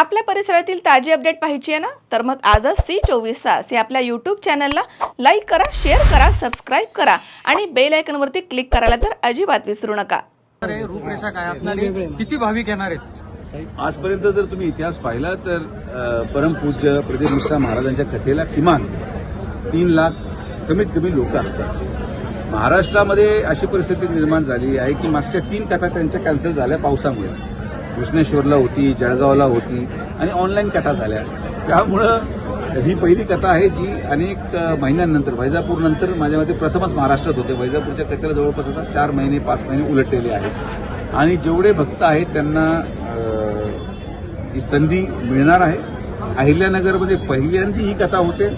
आपल्या परिसरातील ताजी अपडेट पाहिजे आहे ना? तर मग आजच सी चोवीस तास या आपल्या यूट्यूब चॅनलला लाईक करा शेअर करा सबस्क्राईब करा आणि बेल आयकनवरती क्लिक करायला तर अजिबात विसरू नका. रूपरेषा काय असणार आहे? किती भाविक येणार आहेत? आजपर्यंत जर तुम्ही इतिहास पाहिला तर परमपूज्य प्रदीप मिश्रा महाराजांच्या कथेला किमान तीन लाख कमीत कमी लोक असतात. महाराष्ट्रामध्ये अशी परिस्थिती निर्माण झाली आहे की मागच्या तीन कथा त्यांच्या कॅन्सल झाल्या पावसामुळे. कृष्णेश्वरला होती जळगावला होती आणि ऑनलाईन कथा झाल्या. त्यामुळं ही पहिली कथा आहे जी अनेक महिन्यांनंतर वैजापूरनंतर माझ्या मते प्रथमच महाराष्ट्रात होते. वैजापूरच्या कथेला जवळपास आता चार महिने पाच महिने उलटलेले आहेत. आणि जेवढे भक्त आहेत त्यांना ही संधी मिळणार आहे. अहिल्यानगरमध्ये पहिल्यांदी ही कथा होते.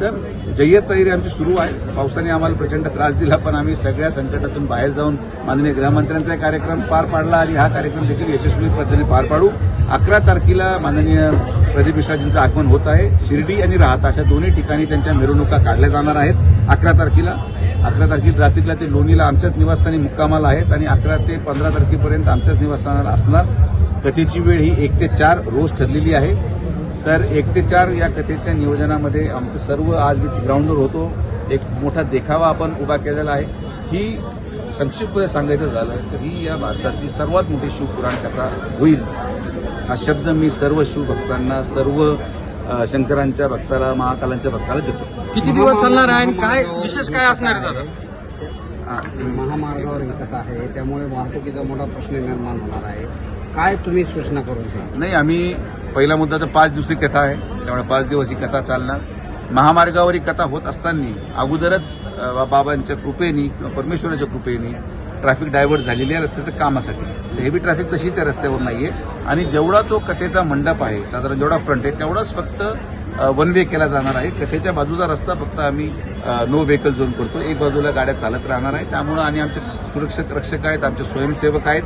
तर जय्यत तयारी आमची सुरू आहे. पावसाने आम्हाला प्रचंड त्रास दिला पण आम्ही सगळ्या संकटातून बाहेर जाऊन माननीय गृहमंत्र्यांचा कार्यक्रम पार पाडला आणि हा कार्यक्रम देखील यशस्वी पद्धतीने पार पाडू. अकरा तारखेला माननीय प्रदीप मिश्राजींचं आगमन होत आहे. शिर्डी आणि राहत अशा दोन्ही ठिकाणी त्यांच्या मिरवणुका काढल्या जाणार आहेत. अकरा तारखेला अकरा तारखेला रात्रीला ते लोणीला आमच्याच निवासस्थानी मुक्कामाला आहेत आणि अकरा ते पंधरा तारखेपर्यंत आमच्याच निवासस्थानाला असणार. कथेची वेळ ही एक ते चार रोज ठरलेली आहे. तर एक ते चार या कथेच्या नियोजनामध्ये आमचं सर्व आज मी ग्राउंडवर होतो. एक मोठा देखावा आपण उभा केलेला आहे. ही संक्षिप्तपणे सांगायचं झालं तर ही या भारतातली सर्वात मोठी शिवपुराण कथा होईल. हा शब्द मी सर्व शिवभक्तांना सर्व शंकरांच्या भक्ताला महाकालांच्या भक्ताला देतो. किती दिवस चालणार आहे आणि काय विशेष काय असणार आहे दादा? हा. महामार्गावर ही कथा आहे. त्यामुळे वाहतुकीचा मोठा प्रश्न निर्माण होणार आहे. काय तुम्ही सूचना करून सांगा? नाही आम्ही पहिला मुद्दा तर पाच दिवसी कथा आहे. त्यामुळे पाच दिवस ही कथा चालणार. महामार्गावर ही कथा होत असताना अगोदरच बाबांच्या कृपेनी किंवा परमेश्वराच्या कृपेनी ट्रॅफिक डायव्हर्ट झालेली आहे रस्त्याच्या कामासाठी. हेवी ट्रॅफिक तशी त्या रस्त्यावर नाहीये. आणि जेवढा तो कथेचा मंडप आहे साधारण जेवढा फ्रंट आहे तेवढाच फक्त वन वे केला जाणार आहे. कथेच्या बाजूचा रस्ता फक्त आम्ही नो व्हेकल झोन करतो. एक बाजूला गाड्या चालत राहणार आहे. त्यामुळं आणि आमचे सुरक्षक रक्षक आहेत आमचे स्वयंसेवक आहेत.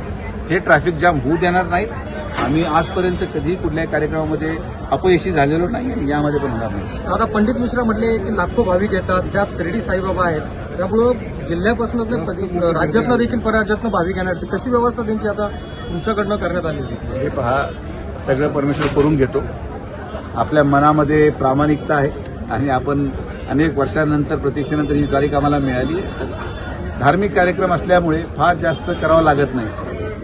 हे ट्रॅफिक जाम होऊ देणार नाहीत आम्ही आजपर्यंत कधीही कुठल्याही कार्यक्रमामध्ये अपयशी झालेलो नाही आणि यामध्ये पण होणार नाही. दादा पंडित मिश्रा म्हटले की लाखो भाविक येतात त्यात शिर्डी साईबाबा आहेत. त्यामुळं जिल्ह्यापासून तर राज्यातनं देखील परराज्यातनं भाविक येणार. कशी व्यवस्था त्यांची आता तुमच्याकडनं करण्यात आली होती? हे पहा सगळं परमेश्वर करून घेतो. आपल्या मनामध्ये प्रामाणिकता आहे आणि आपण अनेक वर्षानंतर प्रतीक्षेनंतर ही तारीख आम्हाला मिळाली. धार्मिक कार्यक्रम असल्यामुळे फार जास्त करावं लागत नाही.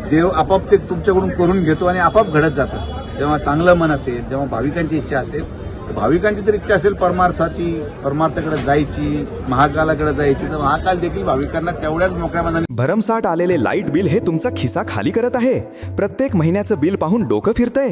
देव आपाप ते तुमच्याकडून करून घेतो आणि आपाप घडत जातं जेव्हा चांगलं मन असेल जेव्हा भाविकांची इच्छा असेल तर भाविकांची तर इच्छा असेल परमार्थाची परमार्थाकडे जायची महाकालाकडे जायची तर महाकाल देखील भाविकांना तेवढ्याच मोकळ्या मनाने भरमसाठ आलेले लाइट बिल हे तुमचा खिसा खाली करत आहे. प्रत्येक महिन्याचं बिल पाहून डोकं फिरतंय.